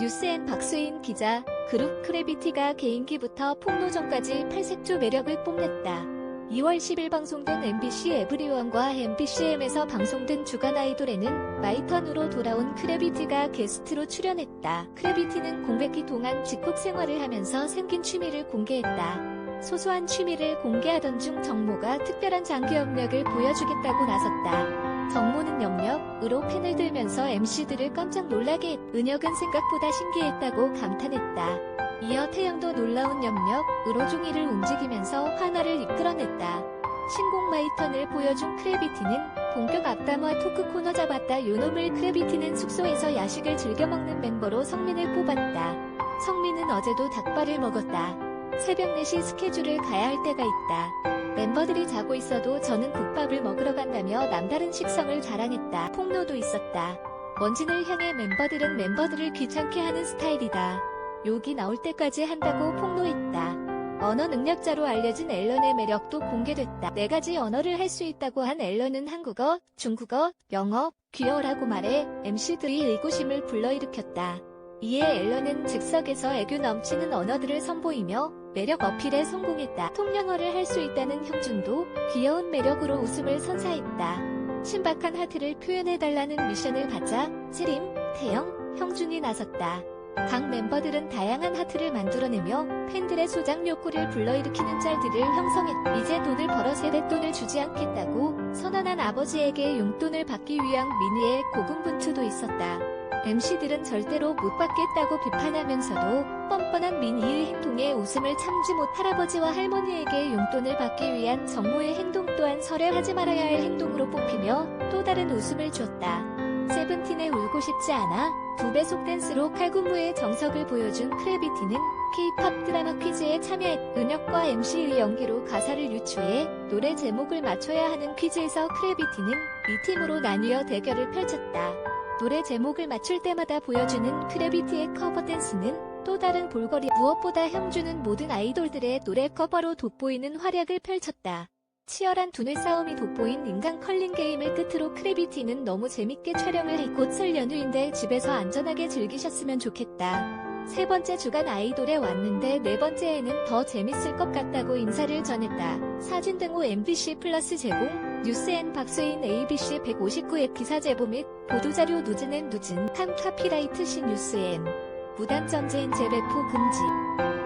뉴스엔 박수인 기자, 그룹 크래비티가 개인기부터 폭로전까지 팔색조 매력을 뽐냈다. 2월 10일 방송된 MBC 에브리원과 MBCM에서 방송된 주간 아이돌에는 마이턴으로 돌아온 크래비티가 게스트로 출연했다. 크래비티는 공백기 동안 직업 생활을 하면서 생긴 취미를 공개했다. 소소한 취미를 공개하던 중 정모가 특별한 장기 업력을 보여주겠다고 나섰다. 정모는 영역으로 펜을 들면서 MC들을 깜짝 놀라게 했. 은혁은 생각보다 신기했다고 감탄했다. 이어 태양도 놀라운 염력으로 종이를 움직이면서 환화를 이끌어냈다. 신곡 마이턴을 보여준 크래비티는 본격 악담화 토크 코너 잡았다. 요놈을 크래비티는 숙소에서 야식을 즐겨 먹는 멤버로 성민을 뽑았다. 성민은 어제도 닭발을 먹었다. 새벽 4시 스케줄을 가야 할 때가 있다. 멤버들이 자고 있어도 저는 국밥을 먹으러 간다며 남다른 식성을 자랑했다. 폭로도 있었다. 원진을 향해 멤버들은 멤버들을 귀찮게 하는 스타일이다. 욕이 나올 때까지 한다고 폭로했다. 언어 능력자로 알려진 앨런의 매력도 공개됐다. 네 가지 언어를 할 수 있다고 한 앨런은 한국어, 중국어, 영어, 귀여워라고 말해 MC들이 의구심을 불러일으켰다. 이에 앨런은 즉석에서 애교 넘치는 언어들을 선보이며 매력 어필에 성공했다. 통영어를 할 수 있다는 형준도 귀여운 매력으로 웃음을 선사했다. 신박한 하트를 표현해달라는 미션을 받자 찌림, 태영, 형준이 나섰다. 각 멤버들은 다양한 하트를 만들어내며 팬들의 소장 욕구를 불러일으키는 짤들을 형성했. 이제 돈을 벌어 세뱃돈을 주지 않겠다고 선언한 아버지에게 용돈을 받기 위한 미니의 고군분투도 있었다. MC들은 절대로 못 받겠다고 비판하면서도 뻔뻔한 미니의 행동에 웃음을 참지 못 할아버지와 할머니에게 용돈을 받기 위한 정모의 행동 또한 설레하지 말아야 할 행동으로 뽑히며 또 다른 웃음을 줬다. 세븐틴의 울고 싶지 않아 두 배속 댄스로 칼군무의 정석을 보여준 크래비티는 K-팝 드라마 퀴즈에 참여했 은혁과 MC의 연기로 가사를 유추해 노래 제목을 맞춰야 하는 퀴즈에서 크래비티는 이 팀으로 나뉘어 대결을 펼쳤다. 노래 제목을 맞출 때마다 보여주는 크래비티의 커버 댄스는 또 다른 볼거리 무엇보다 형주는 모든 아이돌들의 노래 커버로 돋보이는 활약을 펼쳤다. 치열한 두뇌 싸움이 돋보인 인간 컬링 게임을 끝으로 크래비티는 너무 재밌게 촬영을 해곧설 연휴인데 집에서 안전하게 즐기셨으면 좋겠다. 세 번째 주간 아이돌에 왔는데 네 번째에는 더 재밌을 것 같다고 인사를 전했다. 사진 등호 MBC 플러스 제공, 뉴스엔 박수인 ABC 159의 기사 제보 및 보도자료 누진엔 누진, 한 카피라이트 신 뉴스엔. 무단점제인 재배포 금지.